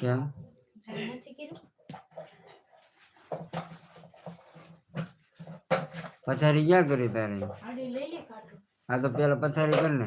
કેમ પથારી ક્યાં કરી તારી? આ તો પેલા પથારી કર ને.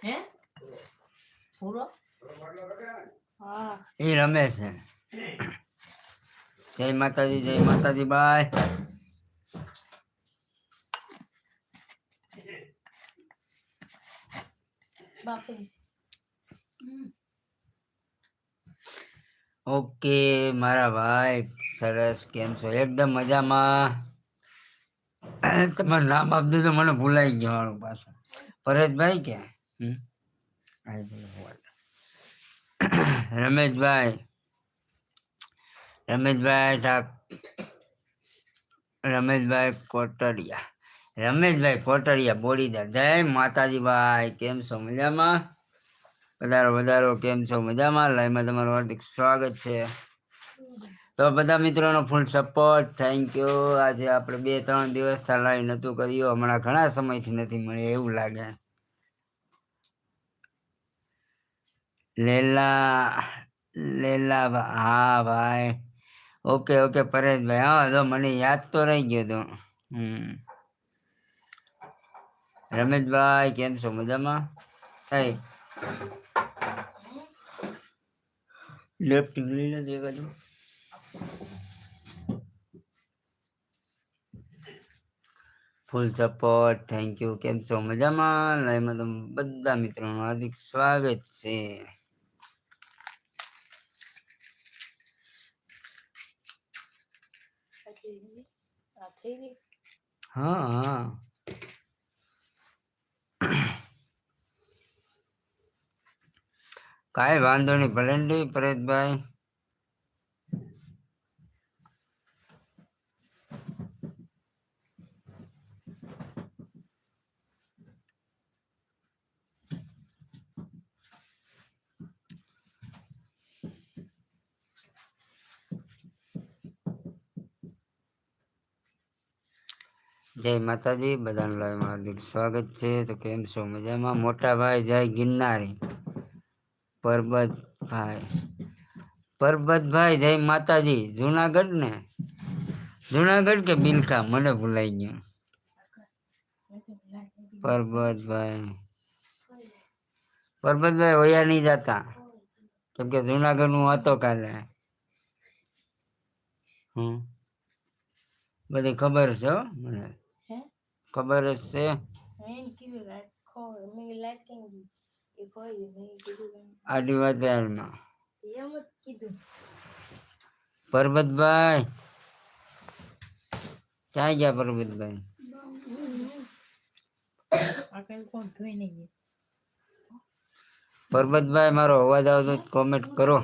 હે પૂરો હા એ રમે છે જય માતાજી જય માતાજી બાય બાપરી ઓકે મારા ભાઈ સરસ કેમ છો એકદમ મજામાં તમારું નામ આપ દીધું મને ભૂલાઈ ગયું મારું પાછું પરેશભાઈ કે હમ? આઈ બોલો, બોલો. રમેશભાઈ રમેશભાઈ રમેશભાઈ કોટડિયા રમેશભાઈ કોટડિયા બોડીદાર જય માતાજી ભાઈ કેમ છો મજામાં? વધારો વધારો, કેમ છો મજામાં? લાઈમાં તમારું હાર્દિક સ્વાગત છે. તો બધા મિત્રોનો ફૂલ સપોર્ટ થેન્ક યુ આજે આપણે બે ત્રણ દિવસ લાઈવ નહોતું કર્યું. હમણાં ઘણા સમયથી નથી મળ્યું, એવું લાગે. લેલા લેલા હા ભાઈ. ઓકે ઓકે, પરેશભાઈ, હા તો મને યાદ તો રહી ગયો તો હમ. રમેશભાઈ, કેમ છો? મજામાં? થઈ લેફ્ટ લઈ નથી બાજુ ફૂલ સપોર્ટ, થેન્ક યુ. કેમ છો? મજામાં? લાઈવમાં તમે બધા મિત્રોનું હાર્દિક સ્વાગત છે. થઈ હા હા. કાંઈ વાંધો નહીં ભલે ને પરેશભાઈ. જય માતાજી બધાનું લાઈવમાં હાર્દિક સ્વાગત છે તો કેમ છો મજામાં મોટા ભાઈ જય ગિરનારી પરબતભાઈ પરબતભાઈ જય માતાજી જુનાગઢ ને જુનાગઢ કે બિલખા મને ભૂલાઈ ગયું પરબતભાઈ પરબતભાઈ હોયા નહીં જતા કેમ કે જુનાગઢ હું હતો કાલે હમ બધી ખબર છે હો મને હે ખબર જ છે મેં કીધું લાઈટ ખો મેં લાઈટ કેમ ગઈ એ કોઈ મેં કીધું એમ આડી વાતમાં એમ જ કીધું પરબતભાઈ ક્યાં ગયા પરબતભાઈ આ કઈ કોણ જોઈ નહીં ગયું પરબતભાઈ મારો અવાજ આવતો કોમેન્ટ કરો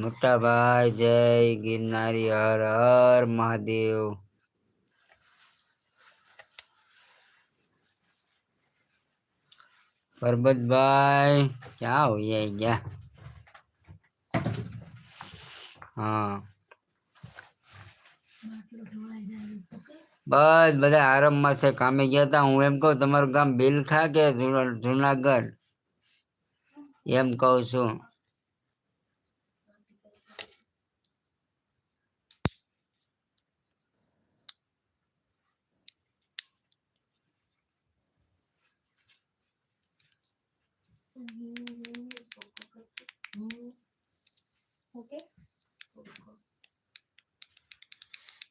મોટા ભાઈ જય ગિરનારી હર હર મહાદેવ પરબતભાઈ ક્યાં હોઈએ ગયા હા બસ બધા આરામમાં છે કામે ગયા હતા હું એમ કહું તમારું ગામ બિલખા કે જુના- જુનાગઢ એમ કહું છું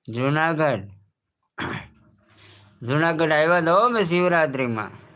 જુનાગઢ. જુનાગઢ આવ્યા તો મેં શિવરાત્રિમાં.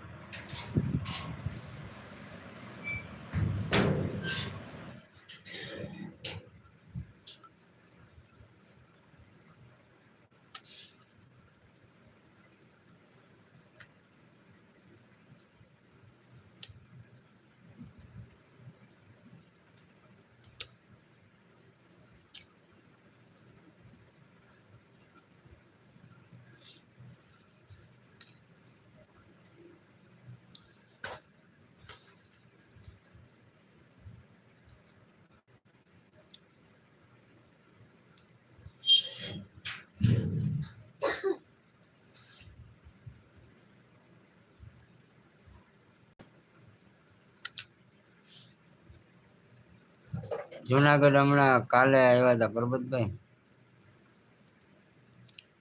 જુનાગઢ હમણાં કાલે આવ્યા હતા, પરબતભાઈ.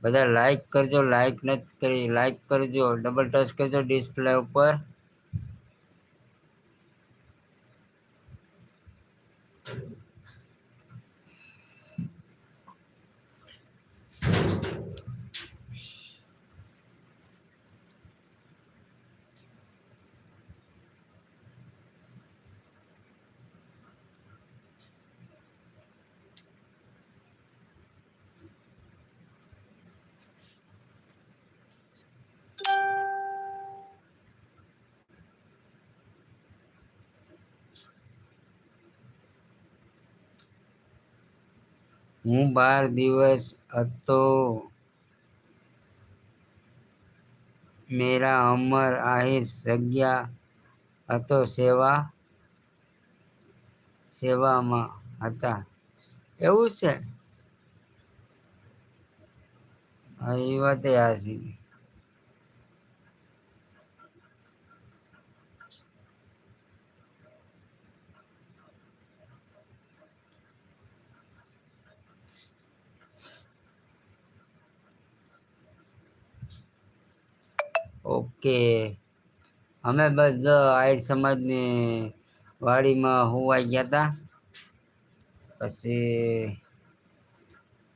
બધા લાઈક કરજો લાઈક નથી કરી લાઈક કરજો ડબલ ટચ કરજો ડિસ્પ્લે ઉપર. હું બાર દિવસ હતો. મેરા અમર આહિર જગ્યા હતો સેવા, સેવામાં હતા. એવું છે? એ વાત હાસી ઓકે. અમે જો આહિર સમાજની વાડીમાં હોવાઈ ગયા હતા પછી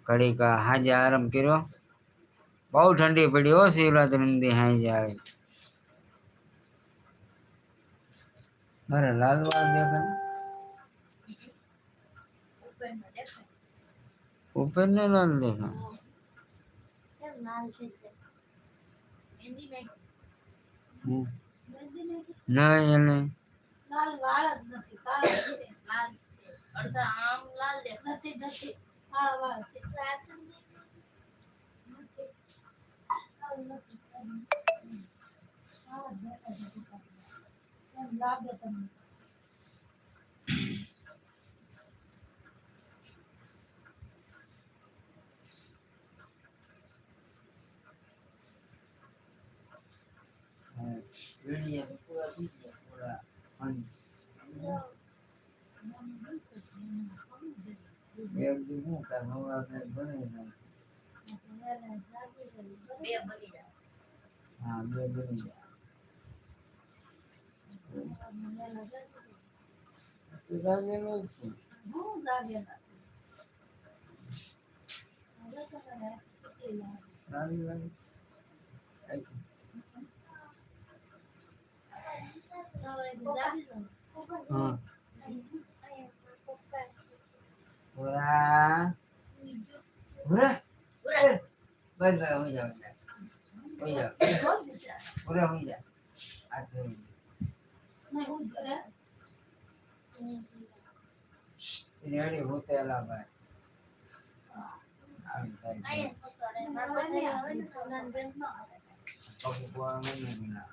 ઘડીક હાજે આરામ કર્યો. બહુ ઠંડી પડી હો શિવરાત્રી હાજે આવી. મારે લાલ વાળ દેખાય ઉપર ને લાલ દેખાય કેમ લાલ છે તે? મહેંદી નહીં હમ. મહેંદી નહીં નહીં એને લાલ વાળ જ નથી કાળા જ છે લાલ છે અડધા આમ લાલ દે નથી નથી કાળા વાળ છે લાલ છે ને? નથી. કાળું નથી. કાળા જ દેખાય છે. એમ લાગે તમને એક દી હું. બે બની જાય ગયા તો જાગેલો તમારે Ura. Ura. Ura. Baik, baik, hujah, hujah. Hujah. Ura, hujah. Aduh. Ini ada hotel apa? Kau buang ini nak.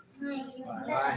Wah,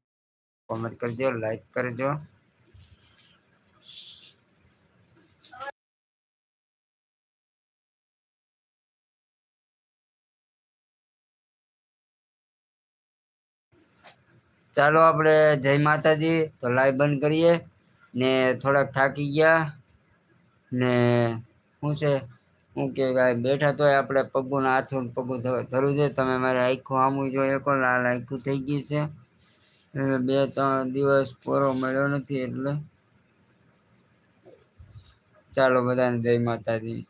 comment કરજો લાઈક કરજો ચાલો આપણે જય માતાજી તો લાઈવ બંધ કરીએ ને થોડાક થાકી ગયા ને શું છે શું કે કાંઈ બેઠા તોય આપણે પગું હાથું ને પગું ધ- ધરવું છે તમે મારે આખું આમું જો એક લાલ આખું થઈ ગયું છે હવે બે ત્રણ દિવસ પૂરો મળ્યો નથી એટલે ચાલો બધાને જય માતાજી.